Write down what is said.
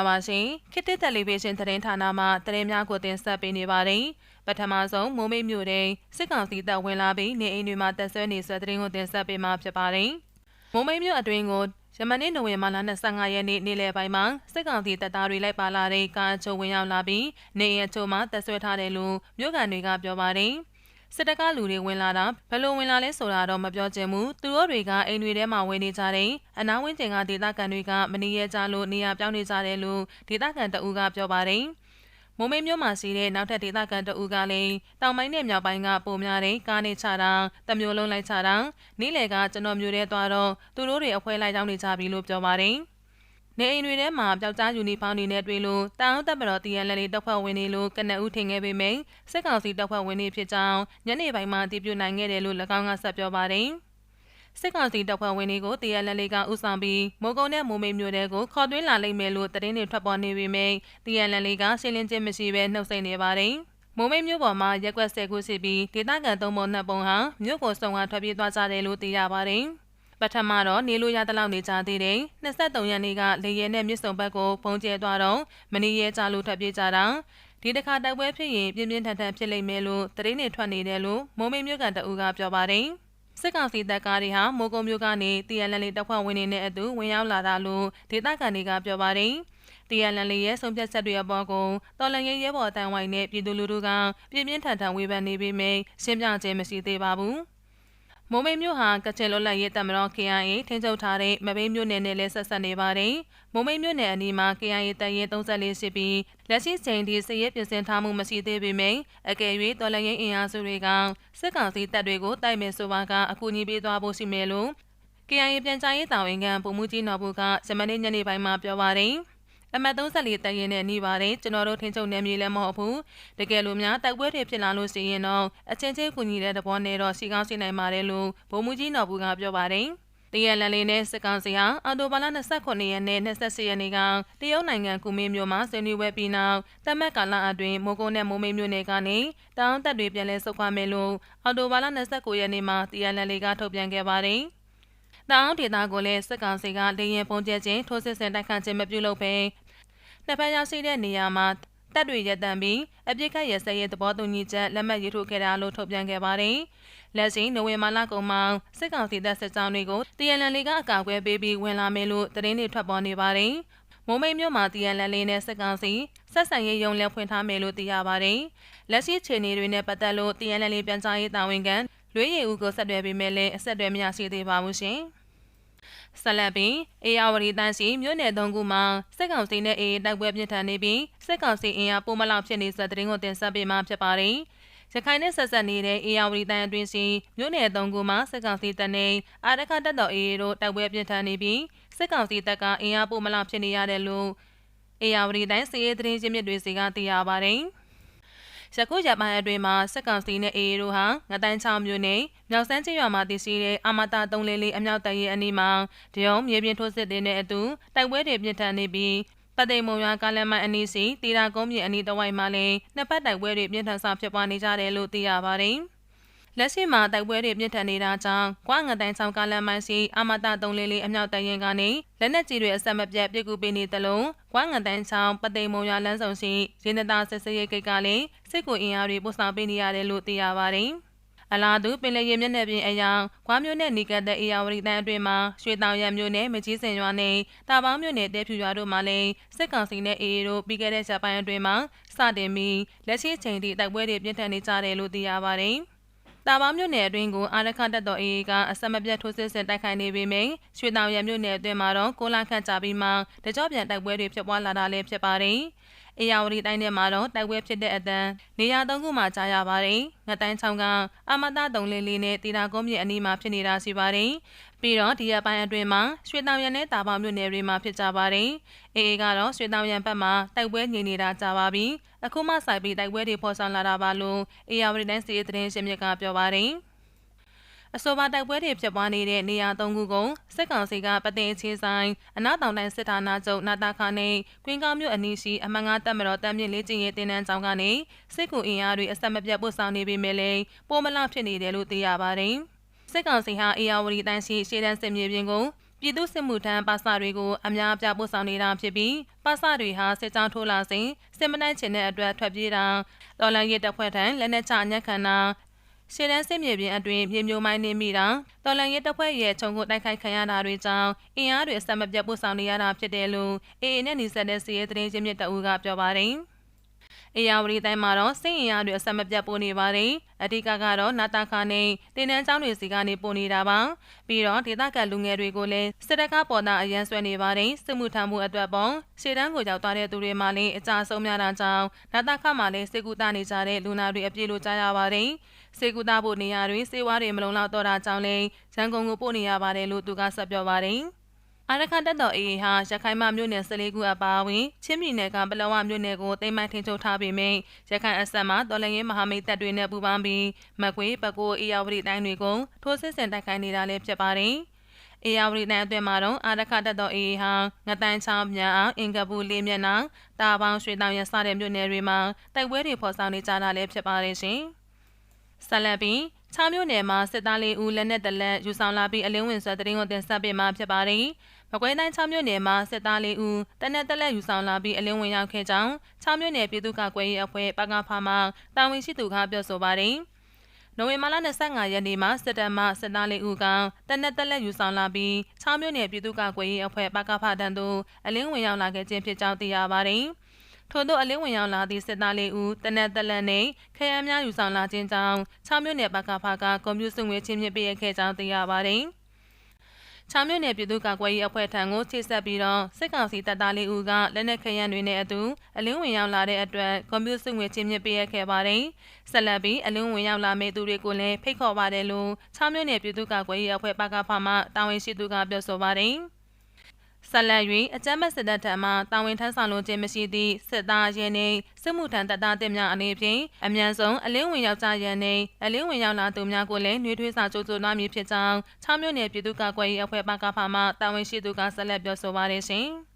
္ဂလာပါရှင်ခေတ်သစ်တယ်လီဗီရှင်းသတင်းဌာနမှသတင်းများကိုတင်ဆက်ပေးနေပါတယ်ပထမဆုံးမိုးမိတ်မြို့တွင်စစ်ကောင်စီတပ်ဝင်လာပြီးနေအိမ်တွေမှာတပ်ဆွဲနေဆွဲသတင်းကိုတင်ဆက်ပေးမှာဖြစ်ပါတယ်မိုးမိတ်မြို့အတွင်းကိုယမနေ့နိုဝင်ဘာလ25ရက်နေ့နေ့လယ်ပိုင်းမှာစစ်ကောင်စီတပ်သားတွေလိုက်ပါလာတဲ့ကားအချို့ဝင်ရောက်လာပြီးနေအိမ်အချို့မှာတပ်ဆွဲထားတယ်လို့မြို့ကန်တွေကပြောပါတယ်။ စစ်တပ်ကလူတွေဝင်လာတာဘယ်လိုဝင်လာလဲဆိုတာတော့မပြောချင်ဘူးသူတို့တွေကအိမ်တွေထဲမှာဝင်နေကြတယ်အနားဝင်းကျင်ကဒေသခံတွေကမနေရကြလို့နေရာပြောင်းနေကြတယ်လို့ဒေသခံတအူးကပြောပါတယ်မိုးမိတ်မြို့မှာရှိတဲ့နောက်ထပ်ဒေသခံတအူးကလည်းတောင်ပိုင်းနဲ့မြောက်ပိုင်းကပုံများတဲ့ကားနေချတာတမျိုးလုံးလိုက်ချတာနေ့လေကကျွန်တော်မျိုးထဲသွားတော့သူတို့တွေအဖွဲလိုက်ကြောင်းနေကြပြီလို့ပြောပါတယ် နေအိမ်တွေထဲမှာပျောက်ကြားယူနီဖောင်းတွေနဲ့တွေ့လို့တအောင်တပ်မတော်တရန်လက်လေးတပ်ဖွဲ့ဝင်တွေလို့ကနဦးထင်ခဲ့ပေမယ့်စစ်ကောင်စီတပ်ဖွဲ့ဝင်တွေဖြစ်ကြောင်းညနေပိုင်းမှာတည်ပြုနိုင်ခဲ့တယ်လို့၎င်းကဆက်ပြောပါတယ်။စစ်ကောင်စီတပ်ဖွဲ့ဝင်တွေကိုတရန်လက်လေးကဥဆောင်ပြီးမိုးကုန်းနဲ့မိုးမိတ်မျိုးတွေကိုခေါ်သွင်းလာလိမ့်မယ်လို့သတင်းတွေထွက်ပေါ်နေပေမယ့်တရန်လက်လေးကရှင်းလင်းခြင်းမရှိဘဲနှုတ်ဆက်နေပါတယ်။မိုးမိတ်မြို့ပေါ်မှာရက်ွက်ဆယ်ခုရှိပြီးဒေသခံသုံးပုံနှစ်ပုံဟာမြို့ကိုစုံကထွက်ပြေးသွားကြတယ်လို့သိရပါတယ်။ ပထမတော့နေလို့ရတဲ့လောက်နေကြသေးတယ်23ရက်နေ့ကလေရဲနဲ့မြစ်စုံဘက်ကိုပုံကျဲသွားတော့မနီရဲကြလို့ထွက်ပြေးကြတာဒီတစ်ခါတိုက်ပွဲဖြစ်ရင်ပြင်းပြင်းထန်ထန်ဖြစ်လိမ့်မယ်လို့သတင်းတွေထွက်နေတယ်လို့မိုးမိတ်မြို့ကန်တအူးကပြောပါတယ်စစ်ကောင်စီတပ်ကားတွေဟာမိုးကုံမြို့ကနေတီယန်လန်လေးတပ်ဖွဲ့ဝင်တွေနဲ့အတူဝင်ရောက်လာတာလို့ဒေသခံတွေကပြောပါတယ်တီယန်လန်လေးရဲ့ဆုံးဖြတ်ချက်တွေအပေါ်ကိုတော်လန်ရဲရဲဘော်အတန်းဝိုင်းနဲ့ပြည်သူလူထုကပြင်းပြင်းထန်ထန်ဝေဖန်နေပေမယ့်ရှင်းပြခြင်းမရှိသေးပါဘူး။ မိုးမိတ်မြို့ဟာကချင်လွတ်လပ်ရေးတပ်မတော် KIA ထင်းချုပ်ထားတဲ့မဘေးမြို့နယ်နဲ့လည်းဆက်ဆက်နေပါတယ်။မိုးမိတ်မြို့နယ်အနီးမှာ KIA တပ်ရဲ34ရှိပြီးလက်ရှိချိန်ထိစစ်ရေးပြင်ဆင်ထားမှုမရှိသေးပေမယ့်အကယ်၍တော်လှန်ရေးအင်အားစုတွေကစစ်ကောင်စီတပ်တွေကိုတိုက်မယ်ဆိုပါကအကူအညီပေးသွားဖို့ရှိမယ်လို့ KIA ပြန်ကြားရေးတာဝန်ခံပုံမှုကြီးနော်ဘူးကဇမနေ့ညနေပိုင်းမှာပြောပါတယ်။ အမှတ်34တရင်နဲ့နှီးပါတယ်ကျွန်တော်တို့ထင်းချုပ်နယ်မြေလည်းမဟုတ်ဘူးတကယ်လို့များတိုက်ပွဲတွေဖြစ်လာလို့ရှိရင်တော့အချင်းချင်းကူညီတဲ့သဘောနဲ့တော့စီကောင်းစီနိုင်ပါတယ်လို့ဗိုလ်မှူးကြီးနော်ဘူးကပြောပါတယ်တရလန်လေးနဲ့စကောင်စီဟာအော်တိုဘာလ29ရက်နဲ့28ရက်နေ့ကတရုတ်နိုင်ငံကူမင်းမြို့မှာဆွေးနွေးပွဲပြီးနောက်တမက်ကာလအတွင်းမိုးကုန်းနဲ့မိုးမိတ်မြို့နယ်ကနေတောင်းတက်တွေပြန်လဲဆုတ်ခွာမယ်လို့အော်တိုဘာလ29ရက်နေ့မှာတရလန်လေးကထုတ်ပြန်ခဲ့ပါတယ်။ တောင်ဒေသကိုလည်းစစ်ကောင်စီကလေရင်ပုံကျဲခြင်းထိုးစစ်ဆင်တိုက်ခတ်ခြင်းမပြုလုပ်ဘဲနှစ်ဖက်ရောက်ရှိတဲ့နေရာမှာတပ်တွေရပ်တန့်ပြီးအပြစ်ခတ်ရစဲရဲ့သဘောတူညီချက်လက်မှတ်ရေးထိုးခဲ့တာလို့ထုတ်ပြန်ခဲ့ပါတယ်။လက်ရှိနိုဝင်ဘာလကုန်မှာစစ်ကောင်စီတပ်စစ်ကြောင်းတွေကိုတရလန်လေးကအကာအကွယ်ပေးပြီးဝင်လာမယ်လို့သတင်းတွေထွက်ပေါ်နေပါတယ်။မိုးမိတ်မြို့မှာတရလန်လေးနဲ့စစ်ကောင်စီဆက်ဆံရေးရုံလည်းဖွင့်ထားမယ်လို့သိရပါတယ်။လက်ရှိခြေအနေတွေနဲ့ပတ်သက်လို့တရလန်လေးပြန်ကြားရေးတာဝန်ခံလွေးရည်ဦးကိုဆက်သွယ်ပေးမယ်လဲအဆက်အသွယ်မရရှိသေးပါဘူးရှင်။ ဆက်လက်ပြီးအေယာဝတီတန်းစီမြို့နယ်သုံးခုမှာစစ်ကောင်စီနဲ့အေးတိုက်ပွဲပြင်းထန်နေပြီးစစ်ကောင်စီအင်အားပိုမလောက်ဖြစ်နေစတဲ့သတင်းကိုတင်ဆက်ပေးမှာဖြစ်ပါတယ်။ရခိုင်နဲ့ဆက်ဆက်နေတဲ့အေယာဝတီတန်းအတွင်းစီမြို့နယ်သုံးခုမှာစစ်ကောင်စီတပ်နဲ့အာရခတပ်တော်အေးတို့တိုက်ပွဲပြင်းထန်နေပြီးစစ်ကောင်စီတပ်ကအင်အားပိုမလောက်ဖြစ်နေရတယ်လို့အေယာဝတီတိုင်းစီရေးသတင်းရင်းမြစ်တွေစီကသိရပါတယ်။ ယခုရပိုင်းအတွင်းမှာစက်ကောင်စီနဲ့အေအေတို့ဟာငတိုင်းချောင်းမြို့နယ်မြောက်စမ်းချရွာမှာတည်ရှိတဲ့အမတာ344အမြောက်တရဲအနီးမှာဒရုံမြေပြင်ထိုးစစ်တဲ့အတူတိုက်ပွဲတွေပြင်းထန်နေပြီးပသိမ်မုံရွာကားလမ်းမအနီးစီတီရာကုန်းမြေအနီးတစ်ဝိုက်မှာလည်းနှစ်ပတ်တိုက်ပွဲတွေပြင်းထန်စွာဖြစ်ပွားနေကြတယ်လို့သိရပါတယ်။ လက်ရှိမှာတိုက်ပွဲတွေပြင်းထန်နေတာကြောင့်ကွာငတိုင်းဆောင်ကားလမ်းမိုင်းစီအမတာ344အမြောက်တရင်ကနေလက်နက်ကြီးတွေအဆက်မပြတ်ပစ်ကူပေးနေသလိုကွာငတိုင်းဆောင်ပသိမ်မုံရွာလမ်းဆောင်စီရင်းသားဆက်စရေးကိတ်ကလည်းစစ်ကိုအင်အားတွေပို့ဆောင်ပေးနေရတယ်လို့သိရပါတယ်။အလားတူပင်လယ်ရေမျက်နှာပြင်အယောင်ခွားမျိုးနဲ့နီကတ်တဲ့အေယာဝတီတန်းအတွင်းမှာရွှေတောင်ရံမျိုးနဲ့မကြီးစင်ရွာနဲ့တာပေါင်းမျိုးနဲ့တဲဖြူရွာတို့မှာလည်းစစ်ကောင်စီနဲ့အေအေတို့ပြီးခဲ့တဲ့ချက်ပိုင်းအတွင်းမှာစတင်ပြီးလက်ရှိချိန်ထိတိုက်ပွဲတွေပြင်းထန်နေကြတယ်လို့သိရပါတယ်။ တာပေါင်းမြို့နယ်အတွင်းကိုအာရခတက်တော်အေးကအဆက်မပြတ်ထိုးစစ်ဆင်တိုက်ခိုက်နေပေမယ့်ရွှေတောင်ရမြို့နယ်အတွင်းမှာတော့ကိုလာခန့်ကြပြီးမှတကြောပြန်တိုက်ပွဲတွေဖြစ်ပွားလာတာလည်းဖြစ်ပါတယ်။ အေယာဝတီတိုင်းထဲမှာတော့တိုက်ပွဲဖြစ်တဲ့အတန်းနေရာသုံးခုမှာကြားရပါတယ်။ငတိုင်းချောင်းကအမတာတုံလေးလေးနဲ့တီတာကုန်းမြေအနီးမှာဖြစ်နေတာရှိပါတယ်။ပြီးတော့ဒီရက်ပိုင်းအတွင်းမှာရွှေတောင်ရံနဲ့တာပေါမြို့နယ်တွေမှာဖြစ်ကြပါတယ်။အေအေကတော့ရွှေတောင်ရံဘက်မှာတိုက်ပွဲငြိမ်နေတာကြာပါပြီ။အခုမှစိုက်ပြီးတိုက်ပွဲတွေဖော်ဆောင်လာတာပါလို့အေယာဝတီတိုင်းစီရေးသတင်းရှင်မြစ်ကပြောပါတယ်။ အဆိုပါတိုက်ပွဲတွေဖြစ်ပွားနေတဲ့နေရာ၃ခုကိုစစ်ကောင်စီကပသိမ်ချင်းဆိုင်အနောက်တောင်တိုင်းစစ်ဌာနချုပ်နာတာခါနဲ့ကွင်းကောင်းမြို့အနီးရှိအမှန်ငါတပ်မတော်တပ်မြင့်လေးကျင်းရဲတင်နန်းကျောင်းကနေစစ်ကူအင်အားတွေအဆက်မပြတ်ပို့ဆောင်နေပေမဲ့လည်းပိုမလဖြစ်နေတယ်လို့သိရပါတယ်။စစ်ကောင်စီဟာအေယာဝတီတိုင်းရှိရှေ့တန်းစစ်မြေပြင်ကိုပြည်သူစစ်မှုထမ်းပါစာတွေကိုအများအပြားပို့ဆောင်နေတာဖြစ်ပြီးပါစာတွေဟာစစ်ကြောင်းထိုးလာစဉ်စစ်မနိုင်ချင်တဲ့အတွက်ထွက်ပြေးတာတော်လန်ရေးတပ်ဖွဲ့ထံလက်နက်ချညက်ခံတာ ရှေ့တန်းစစ်မြေပြင်အတွင်းမြေမျိုးမိုင်းနေမိတာတော်လန်ရဲတပ်ဖွဲ့ရဲ့ခြုံကိုတိုက်ခိုက်ခံရတာတွေကြောင့်အင်အားတွေအဆက်မပြတ်ပို့ဆောင်နေရတာဖြစ်တယ်လို့အေအေနဲ့နေဆက်တဲ့စီရဲသတင်းချင်းမြစ်တအူးကပြောပါတယ်။ အေယာဝတီတိုင်းမှာတော့စိတ်အင်အားတွေအဆက်မပြတ်ပို့နေပါတယ်။အဓိကကတော့နာတာခါနဲ့တင်နန်းကျောင်းတွေစီကနေပို့နေတာပါ။ပြီးတော့ဒေသခံလူငယ်တွေကိုလည်းစစ်တပ်ကပေါ်တာအရန်ဆွဲနေပါတယ်။စစ်မှုထမ်းမှုအတွက်ပေါ့ရှေ့တန်းကိုရောက်သွားတဲ့သူတွေမှလည်းအကြဆုံးများတာကြောင့်နာတာခါမှာလည်းစစ်ကူတာနေကြတဲ့လူနာတွေအပြည့်လို့ကြားရပါတယ်။စေကူတာဖို့နေရာတွေစေဝါတွေမလုံလောက်တော့တာကြောင့်လည်းရန်ကုန်ကိုပို့နေရပါတယ်လို့သူကဆက်ပြောပါတယ်။ အာရခတက်တော်အေဟာရခိုင်မမြို့နယ်14ခုအပါအဝင်ချင်းပြည်နယ်ကပလောဝမြို့နယ်ကိုတိမ်မိုင်းထင်ချုပ်ထားပေမယ့်ရခိုင်အဆက်မှာတော်လရင်မဟာမိတ်တပ်တွေနဲ့ပူးပေါင်းပြီးမကွေးပကိုးအေယာဝတီတိုင်းတွေကိုထိုးစစ်ဆင်တိုက်ခိုက်နေတာလည်းဖြစ်ပါတယ်။အေယာဝတီတိုင်းအတွင်းမှာတော့အာရခတက်တော်အေဟာငတန်းချောင်းမြန်အောင်အင်ကပူလေးမျက်နှာတာပေါင်းရွှေတောင်ရစတဲ့မြို့နယ်တွေမှာတိုက်ပွဲတွေဖော်ဆောင်နေကြတာလည်းဖြစ်ပါတယ်ရှင်။ ဆက်လက်ပြီးချားမြို့နယ်မှာစစ်သားလေးဦးလက်နက်တလက်ယူဆောင်လာပြီးအလင်းဝင်ဆွဲတရင်ကိုတင်ဆက်ပေးမှာဖြစ်ပါတယ်။မကွေးတိုင်း6မြို့နယ်မှာစစ်သားလေးဦးတနက်တက်လက်ယူဆောင်လာပြီးအလင်းဝင်ရောက်ခဲ့ကြောင်း6မြို့နယ်ပြည်သူ့ကာကွယ်ရေးအဖွဲ့ပကဖာမှတာဝန်ရှိသူကပြောဆိုပါတယ်။နိုဝင်ဘာလ25ရက်နေ့မှာစစ်တပ်မှစစ်သားလေးဦးကတနက်တက်လက်ယူဆောင်လာပြီး6မြို့နယ်ပြည်သူ့ကာကွယ်ရေးအဖွဲ့ပကဖာတန်းသို့အလင်းဝင်ရောက်လာခဲ့ခြင်းဖြစ်ကြောင်းသိရပါတယ်။ ထို့သောအလင်းဝင်ရောက်လာသည့်စစ်သားလေးဦးတနက်တက်လက်နှင့်ခရမ်းများယူဆောင်လာခြင်းကြောင့်6မြို့နယ်ပကဖာကကွန်ပျူတာစုငွေချင်းမြင့်ပေးခဲ့ကြောင်းသိရပါတယ်။ချောင်းမြို့နယ်ပြည်သူ့ကာကွယ်ရေးအဖွဲ့ထံကိုချိတ်ဆက်ပြီးတော့စစ်ကောင်စီတပ်သားလေးဦးကလက်နက်ခဲယမ်းတွေနဲ့အတူအလင်းဝင်ရောက်လာတဲ့အတွက်ကွန်ပျူတာငွေချင်းမြင့်ပေးရခဲ့ပါတယ်။ဆက်လက်ပြီးအလင်းဝင်ရောက်လာမယ့်သူတွေကိုလည်းဖိတ်ခေါ်ပါတယ်လို့ချောင်းမြို့နယ်ပြည်သူ့ကာကွယ်ရေးအဖွဲ့ပကဖမှတာဝန်ရှိသူကပြောဆိုပါတယ်။ ဆက်လက်၍အကြမ်းမဲ့စစ်တပ်ထံမှတာဝန်ထမ်းဆောင်လိုခြင်းမရှိသည့်စစ်သားရဲနှင့်စစ်မှုထမ်းတပ်သားတင်များအနေဖြင့်အ мян ဆုံးအလင်းဝင်ယောက်ျားရန်နှင့်အလင်းဝင်ရောက်လာသူများကိုလည်းနှွေးထွေးစာကြိုးကြိုးနှမည်ဖြစ်ကြောင်း6မြို့နယ်ပြည်သူ့ကာကွယ်ရေးအဖွဲ့ပကဖမှတာဝန်ရှိသူကဆက်လက်ပြောဆိုပါရရှင်။